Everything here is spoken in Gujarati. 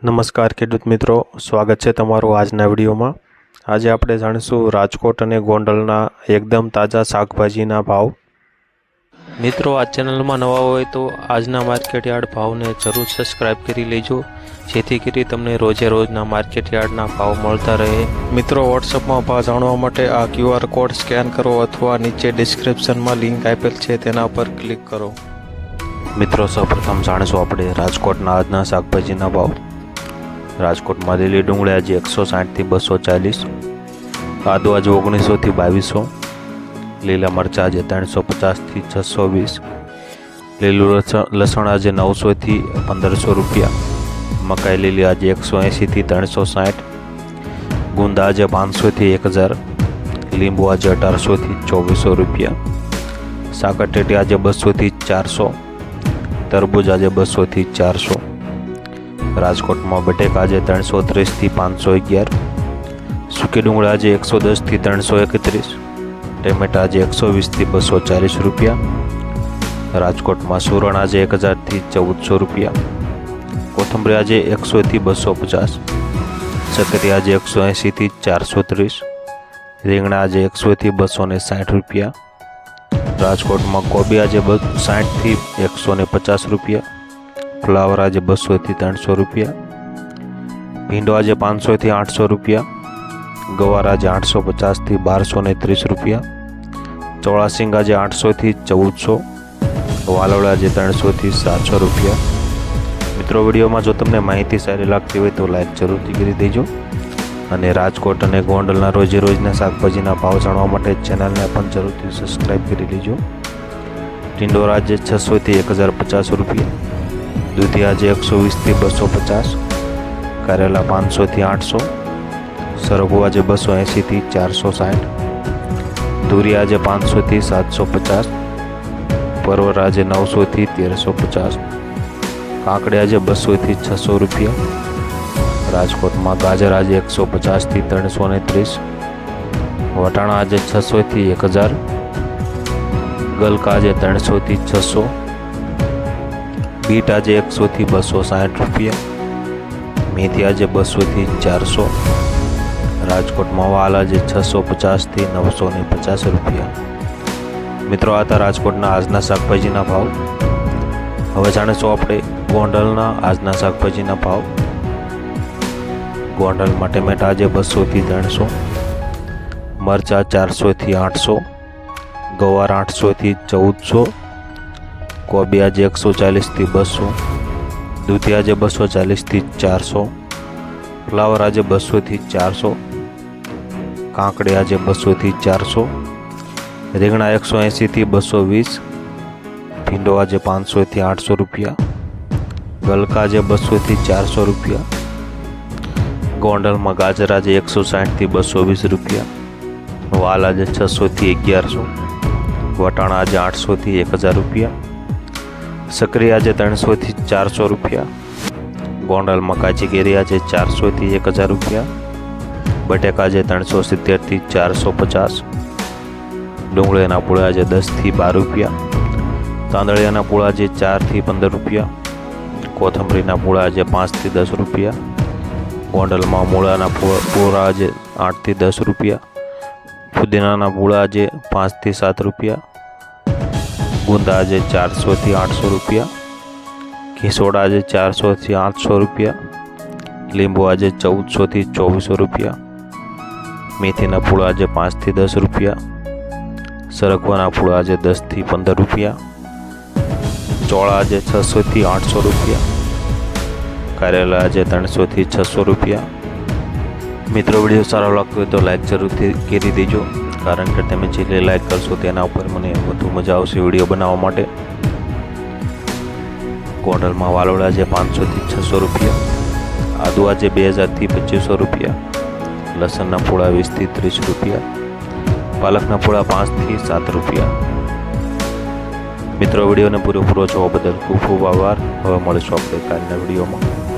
નમસ્કાર ખેડૂત મિત્રો, સ્વાગત છે તમારું આજના વિડીયોમાં. આજે આપણે જાણીશું રાજકોટ અને ગોંડલના એકદમ તાજા શાકભાજીના ભાવ. મિત્રો, આ ચેનલમાં નવા હોય તો આજના માર્કેટ યાર્ડ ભાવને જરૂર સબસ્ક્રાઇબ કરી લેજો, જેથી કરી તમને રોજે રોજના માર્કેટ યાર્ડના ભાવ મળતા રહે. મિત્રો વોટ્સઅપમાં ભાવ જાણવા માટે આ ક્યુઆર કોડ સ્કેન કરો અથવા નીચે ડિસ્ક્રિપ્શનમાં લિંક આપેલ છે તેના પર ક્લિક કરો. મિત્રો, સૌપ્રથમ જાણીશું આપણે રાજકોટના આજના શાકભાજીના ભાવ. રાજકોટમાં લીલી ડુંગળી આજે એકસો સાઠથી બસો ચાલીસ આદુ આજે ઓગણીસોથી બાવીસો, લીલા મરચાં આજે ત્રણસો પચાસથી છસો વીસ, લીલું લસણ આજે નવસોથી પંદરસો રૂપિયા, મકાઈ લીલી આજે એકસો એંશીથી ત્રણસો સાઠ, ગુંદા આજે પાંચસોથી એક હજાર, લીંબુ આજે અઢારસોથી ચોવીસો રૂપિયા, સાકરટેટી આજે બસોથી ચારસો, તરબૂજ આજે બસોથી ચારસો રાજકોટમાં બટેક આજે ત્રણસો ત્રીસથી પાંચસો અગિયાર. સૂકી ડુંગળા આજે એકસો દસથી ત્રણસો એકત્રીસ. ટમેટા આજે એકસો વીસથી બસો ચાલીસ રૂપિયા. રાજકોટમાં સુરણ આજે એક હજારથી ચૌદસો રૂપિયા. કોથંબરી આજે એકસોથી બસો પચાસ. ચકરી આજે એકસો એંશીથી ચારસો ત્રીસ. રીંગણા આજે એકસોથી બસો ને સાઠ રૂપિયા. રાજકોટમાં કોબી આજે સાઠથી એકસો ને પચાસ રૂપિયા. ફ્લાવર આજે બસોથી ત્રણસો રૂપિયા, ભીંડો આજે પાંચસોથી આઠસો રૂપિયા, ગવાર આજે આઠસો પચાસથી બારસો ને ત્રીસ રૂપિયા, ચોળાસિંગ આજે આઠસોથી ચૌદસો વાલોળ આજે ત્રણસોથી સાતસો રૂપિયા. મિત્રો, વિડીયોમાં જો તમને માહિતી સારી લાગતી હોય તો લાઈક જરૂરથી કરી દેજો અને રાજકોટ અને ગોંડલના રોજે રોજના શાકભાજીના ભાવ જાણવા માટે ચેનલને પણ જરૂરથી સબસ્ક્રાઈબ કરી લેજો. ટિંડોરા આજે છસોથી એક હજાર પચાસ રૂપિયા દૂધી આજે એકસો વીસથી બસો પચાસ, કારેલા પાંચસોથી આઠસો, સરગવો આજે બસો એંશીથી ચારસો સાઠ દૂરી આજે પાંચસોથી સાતસો પચાસ, પરવર આજે નવસોથી તેરસો પચાસ, કાંકડી આજે બસોથી છસો રૂપિયા, રાજકોટમાં ગાજર આજે એકસો પચાસથી ત્રણસો ને ત્રીસ, વટાણા આજે છસોથી એક હજાર, ગલકા આજે ત્રણસોથી છસો બીટ આજે એકસોથી બસો સાઠ રૂપિયા. મેથી આજે બસોથી ચારસો. રાજકોટમાં વાલ આજે છસો પચાસથી નવસો ને પચાસ રૂપિયા. મિત્રો હતા રાજકોટના આજના શાકભાજીના ભાવ. હવે જાણીશું આપણે ગોંડલના આજના શાકભાજીના ભાવ. ગોંડલમાં ટમેટા આજે બસોથી ત્રણસો. મરચાં ચારસોથી આઠસો. ગવાર આઠસોથી ચૌદસો. કોબી આજે એકસો ચાલીસથી બસો દૂધી આજે બસો ચાલીસથી ચારસો ફ્લાવર આજે બસોથી ચારસો કાંકડી આજે બસોથી ચારસો રીંગણા એકસો એંશીથી બસો વીસ ભીંડો આજે પાંચસોથી આઠસો રૂપિયા ગલકા આજે બસોથી ચારસો રૂપિયા ગોંડલમાં ગાજર આજે એકસો સાઠથી બસો વીસ રૂપિયા વાલ આજે છસોથી અગિયારસો વટાણા આજે આઠસોથી એક હજાર રૂપિયા સક્રિય આજે ત્રણસોથી ચારસો રૂપિયા. ગોંડલમાં કાચી કેરી આજે ચારસોથી એક હજાર રૂપિયા. બટેકા આજે ત્રણસો સિત્તેરથી ચારસો પચાસ. ડુંગળીના પૂળા આજે દસથી બાર રૂપિયા. તાંદળિયાના પૂળા આજે ચારથી પંદર રૂપિયા. કોથંબરીના પૂળા આજે પાંચથી દસ રૂપિયા. ગોંડલમાં મૂળાના પૂળા આજે આઠથી દસ રૂપિયા. ફુદીનાના પૂળા આજે પાંચથી સાત રૂપિયા. ગુંદા આજે ચારસોથી આઠસો રૂપિયા, ઘીસોડા આજે ચારસોથી આઠસો રૂપિયા, લીંબુ આજે ચૌદસોથી ચોવીસો રૂપિયા, મેથીના પૂળા આજે પાંચથી દસ રૂપિયા, સરગવાના પૂળા આજે દસથી પંદર રૂપિયા, ચોળા આજે છસોથી આઠસો રૂપિયા, કારેલા આજે ત્રણસોથી છસો રૂપિયા. મિત્રો, વીડિયો સારો લાગતો હોય તો લાઈક જરૂરથી કરી દેજો. કારણ કે તમે જેટલી લાઈક કરશો તેના ઉપર મને વધુ મજા આવશે વીડિયો બનાવવા માટે. કોર્નરમાં વાલોડા જે પાંચસોથી છસો રૂપિયા. આદુઆ આજે બે હજારથી પચીસો રૂપિયા. લસણના ફોળા વીસથી ત્રીસ રૂપિયા. પાલકના ફોળા પાંચથી સાત રૂપિયા. મિત્રો, વિડીયોને પૂરેપૂરો જોવા બદલ ખૂબ ખૂબ આભાર. હવે મળીશું આપણે કાલના વિડીયોમાં.